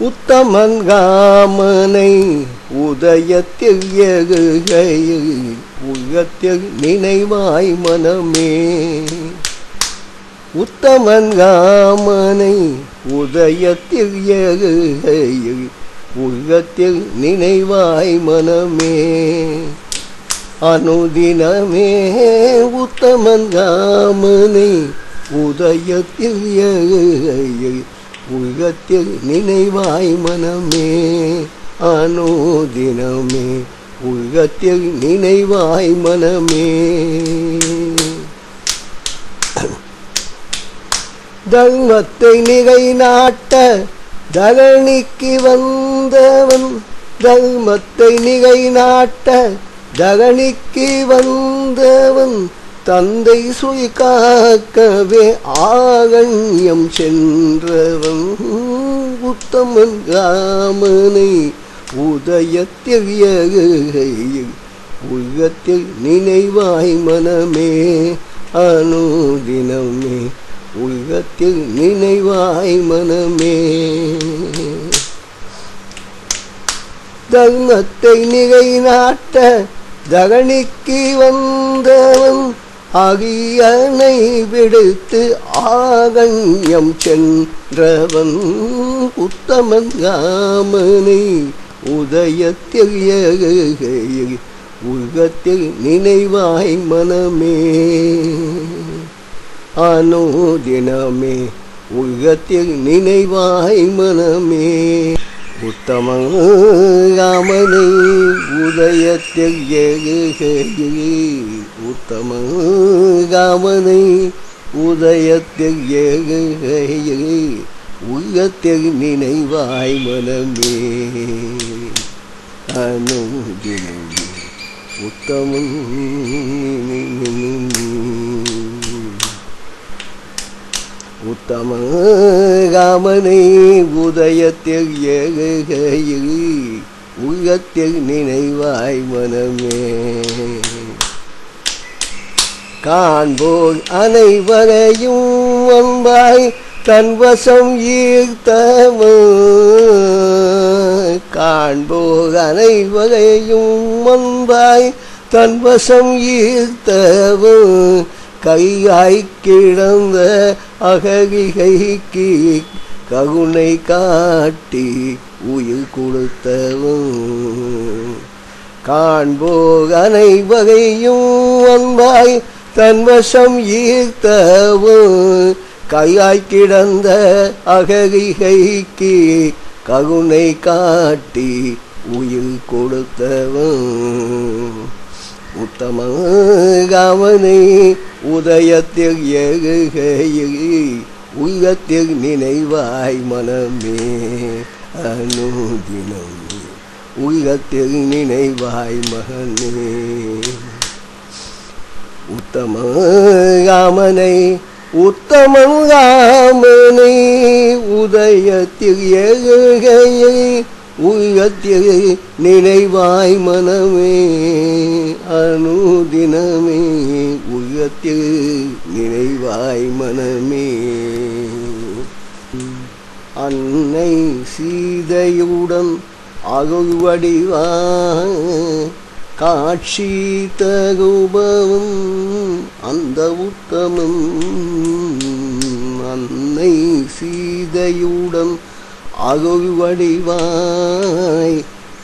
உத்தமன்காமனை உதயத்தில் எகுகையில் உயத்தில் நினைவாய் மனமே. உத்தமன்காமனை உதயத்தில் எகுகையில் உள்ளத்தில் நினைவாய் மனமே. அனுதினமே உத்தமன்காமனை உதயத்தில் உலகத்தில் நினைவாய் மனமே. அனுதினமே உலகத்தில் நினைவாய் மனமே. தர்மத்தை நிகை நாட்ட தகனிக்கு வந்தவன் தர்மத்தை நிகை நாட்ட தகனிக்கு வந்தவன் தந்தை சுய் காக்கவே ஆகண்யம் சென்றவன். உத்தமன் ராமனை உதயத்தில் உலகத்தில் நினைவாய் மனமே அனுதினமே. உலகத்தில் நினைவாய் மனமே. தர்மத்தை நிகை நாட்ட தகனிக்கு வந்தவன் அகியனை விடுத்து ஆகண்யம் சென்றவன் உத்தமன் ராமனை உதயத்தில் உலகத்தில் நினைவாய் மனமே. அனுதினமே உலகத்தில் நினைவாய் மனமே. உத்தமன் ராமனை. உதயத்தில் ஏகுகையில் உத்தம ராமனை உதயத்தில் ஏகுகையில் உள்ளத்தில் நினைவாய் மனமே. அனுதினமே உத்தமம் உத்தம ராமனை உதயத்தில் ஏகுகையில் உள்ளத்தில் நினைவாய் மனமே. காண்போர் அனைவரையும் அன்பாய் தன் வசம் ஈர்த்தவன் காண்போர் அனைவரையும் அன்பாய் தன் வசம் ஈர்த்தவன் கையாய் கிடந்த அககிகைக்கு ககுனை காட்டி உயிர் கொடுத்தவும். காண்போர் அனைவரையும் அன்பாய் தன் வசம் ஈர்த்தவன் கையாய் கிடந்த அகரிகைக்கு கருணை காட்டி உயிர் கொடுத்தவன் உத்தம ராமனை உதயத்தில் ஏகுகையில் உயத்தில் நினைவாய் மனமே அனுதினம். உள்ளத்தில் நினைவாய் மகனே. உத்தம ராமனை உத்தமன் ராமனை உதயத்தில் எழுகையை உள்ளத்தில் நினைவாய் மனமே அனுதினமே உள்ளத்தில் நினைவாய் மனமே. அன்னை சீதையுடன் அருள் காட்சி தகுபவன் அந்த உத்தமம். அன்னை சீதையுடன் அருள் வடிவாய்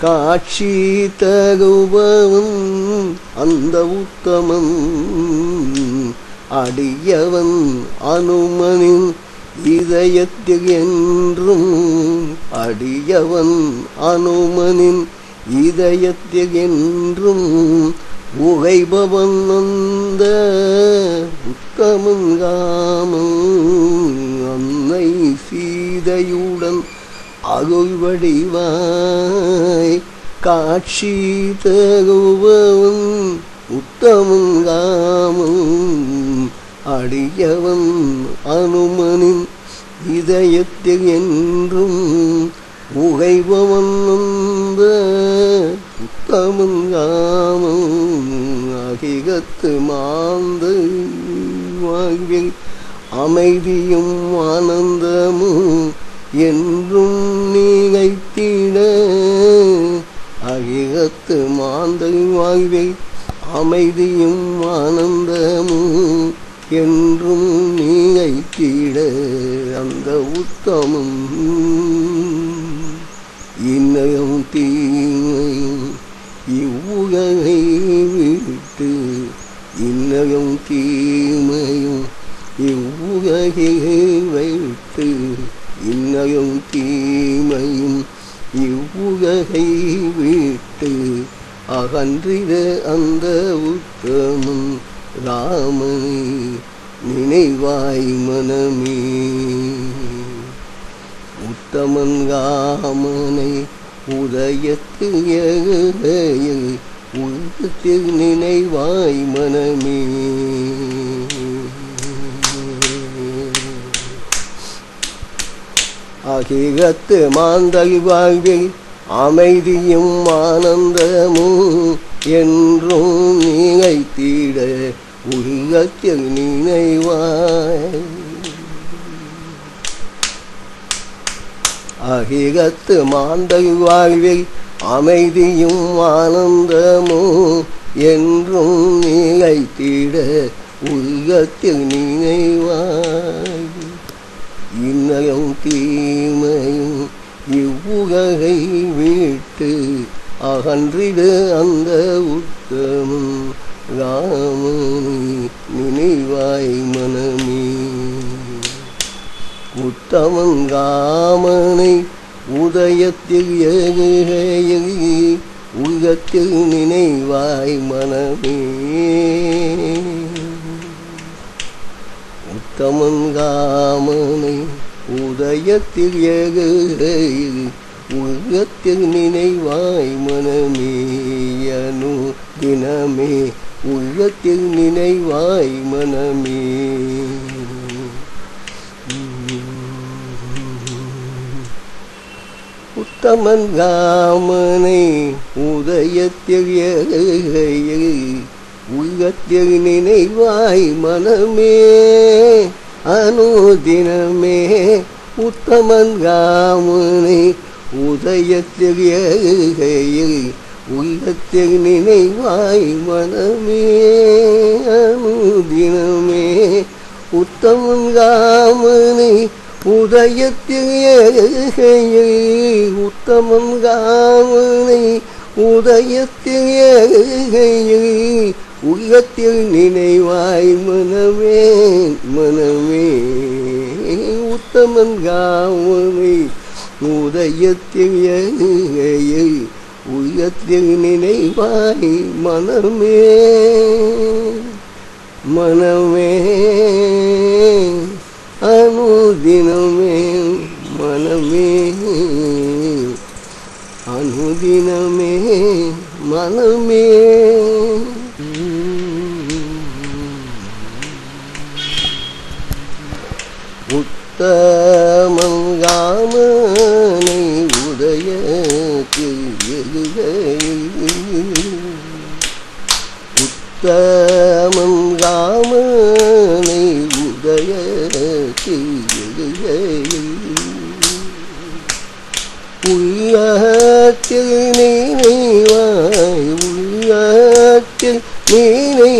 காட்சி தகுபவன் அந்த உத்தமன் அடியவன் அனுமனின் இதயத்தில் என்றும் அடியவன் அனுமனின் இதயத்தில் என்றும் உகைபவன் அந்த உத்தமன் ராமன் அன்னை சீதையுடன் அருள் காட்சி தருபவன் உத்தமும் காமும் அடியவன் அனுமனின் இதயத்தில் என்றும் உகைபவன் அந்த உத்தமன் ராமன் அகிகத்து மாந்து வாழ்வில் அமைதியும் ஆனந்தமும் என்றும் நீகைத்திட. அகிகத்து மாந்தை வாழ்வை அமைதியும் ஆனந்தமும் என்றும் நீகைத்திட. அந்த உத்தமும் இன்னயம் தீமையும் இவ்வுலகை விட்டு. இன்னயம் தீமையும் இவ்வுலகை நயம் தீமையும் இவ்வுலகை விட்டு அகன்றிட அந்த உத்தமம் ராமனை நினைவாய் மனமே. உத்தமன் ராமனை உதயத்து எகையில் உள்ளத்தில் நினைவாய் மனமே. ஆகிகத்து மாந்தல் வாழ்வில் அமைதியும் ஆனந்தமும் என்றும் நினைத்திட உள்ளத்தில் நினைவாய். அகிகத்து மாந்தல் வாழ்வில் அமைதியும் ஆனந்தமும் என்றும் நிலைத்திட உள்ளத்தில் நினைவாய். இன்னயம் தீ இவ்வுலகை விட்டு அன்றிடு அந்த உத்தமம் ராமனி நினைவாய் மனமே. உத்தமன் ராமனை உதயத்தில் ஏகையில் உலகத்தில் நினைவாய் மனமே. உத்தமன் ராமனை உதயத்தில் எழுகையில் உள்ளத்தில் நினைவாய் மனமே அனு தினமே. உள்ளத்தில் நினைவாய் மனமே. உத்தமன் ராமனை உதயத்தில் உள்ளத்தில் நினைவாய் மனமே. அனுதினமே உத்தமன் ராமனை உதயத்தில் ஏகையில் உள்ளத்தில் நினைவாய் மனமே அனுதினமே. உத்தமன் காமனை உதயத்தில் ஏகையில் உத்தமன் ராமனை உதயத்தில் ஏகையில் உள்ளத்தில் நினைவாய் மனமே மனமே. உத்தமன் காமனை உதயத்தில் ஏகையில் உள்ளத்தில் நினைவாய் மனமே மனமே அனுதினமே மனமே அனுதினமே மனமே உத்தமங்காமனை உத்தமன் ராமனை உதய எழுகையில் உள்ளத்தில் நினைவாய் உள்ளத்தில் நினைவாய்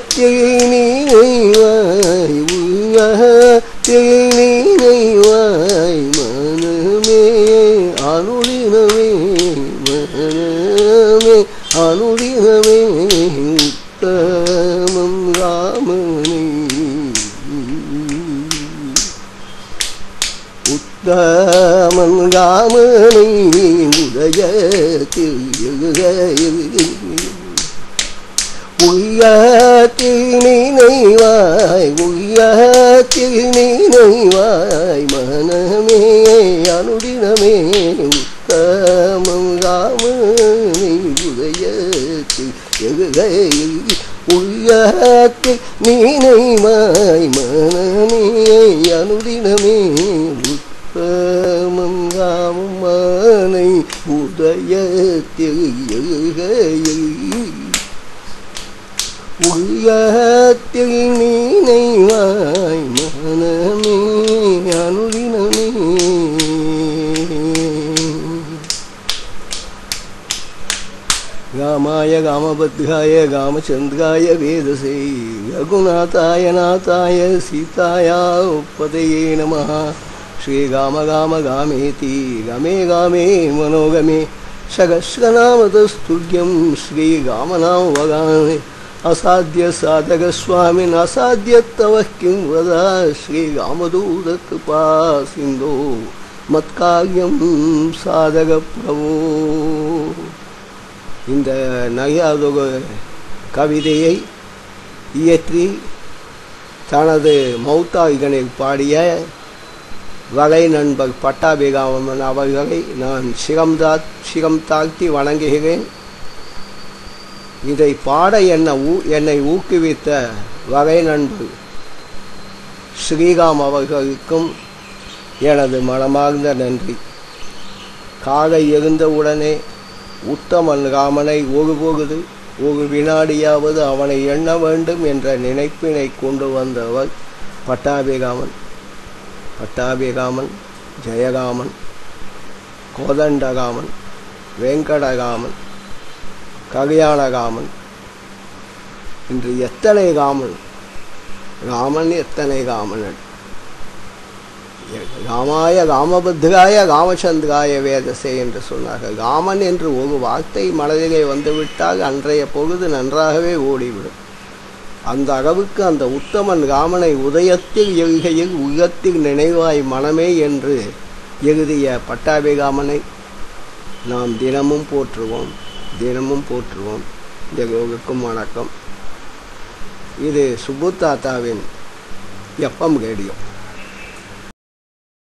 உள்ளத்தில் நினைவாய் உள்ளத்தில் மனமே அனுதினமே மனமே அனுதினமே உத்தமம் ராமனை உத்தமன் ராமனை உதயத்தில் எழுகையில் உள்ளத்தில் நினைவாய் உள்ளத்தில் நினைவாய் மனமே அனுதினமே உத்தமம் ராமனை உதயத்தில் உயத்தில் எழுகையில் நினைவாய் மனமே அனுதினமே உத்தமங்காவும் மானை உதயத்தில் எழுகையில் உள்ளத்தில் நினைவாய் மனமே அனுதினமே காமாய காமபத்ராய காமச்சந்திராய வேதசை ரகுநாத்தாய நாத்தாய சீதாயா உப்பதையே நம ஸ்ரீராம காம காமேதி கமே காமே மனோகமே. சகஸ்ரநாமதஸ்துல்யம் ஸ்ரீராமநாம வகாமே. அசாத்திய சாதக சுவாமின் அசாத்தியத்தவ கிம் வத? ஸ்ரீராமதூத கிருபா சிந்தோ. மத்காரியம் சாதக பிரபோ. இந்த நகையாதொக கவிதையை இயற்றி தனது மௌத்தாய்கனில் பாடிய வகை நண்பர் பட்டாபிகாமன் அவர்களை நான் சிரம்தா சிரம் தாழ்த்தி வணங்குகிறேன். இதை பாட என்ன ஊ என்னை ஊக்குவித்த வகை நண்பு ஸ்ரீராம் அவர்களுக்கும் எனது மனமார்ந்த நன்றி. காலை எழுந்தவுடனே உத்தமன் ராமனை ஒருபொழுது ஒரு வினாடியாவது அவனை எண்ண வேண்டும் என்ற நினைப்பினை கொண்டு வந்தவர் பட்டாபிராமன். பட்டாபிராமன் ஜெயராமன் கோதண்டராமன் வெங்கடராமன் கல்யாணராமன் இன்று எத்தனை காமன்? ராமன் எத்தனை காமனன்? ராமாய ராமபத்ராய ராமச்சந்திராய வேதசே என்று சொன்னார்கள். ராமன் என்று ஒரு வார்த்தை மனதிலே வந்துவிட்டால் அன்றைய பொழுது நன்றாகவே ஓடிவிடும். அந்த அளவுக்கு அந்த உத்தமன் ராமனை உதயத்தில் எழுகையில் உள்ளத்தில் நினைவாய் மனமே என்று எழுதிய பட்டாபிராமனை நாம் தினமும் போற்றுவோம். தினமும் போற்றுவோம். எல்லோருக்கும் வணக்கம். இது சுப்பு தாத்தாவின் எஃப்எம் ரேடியோ.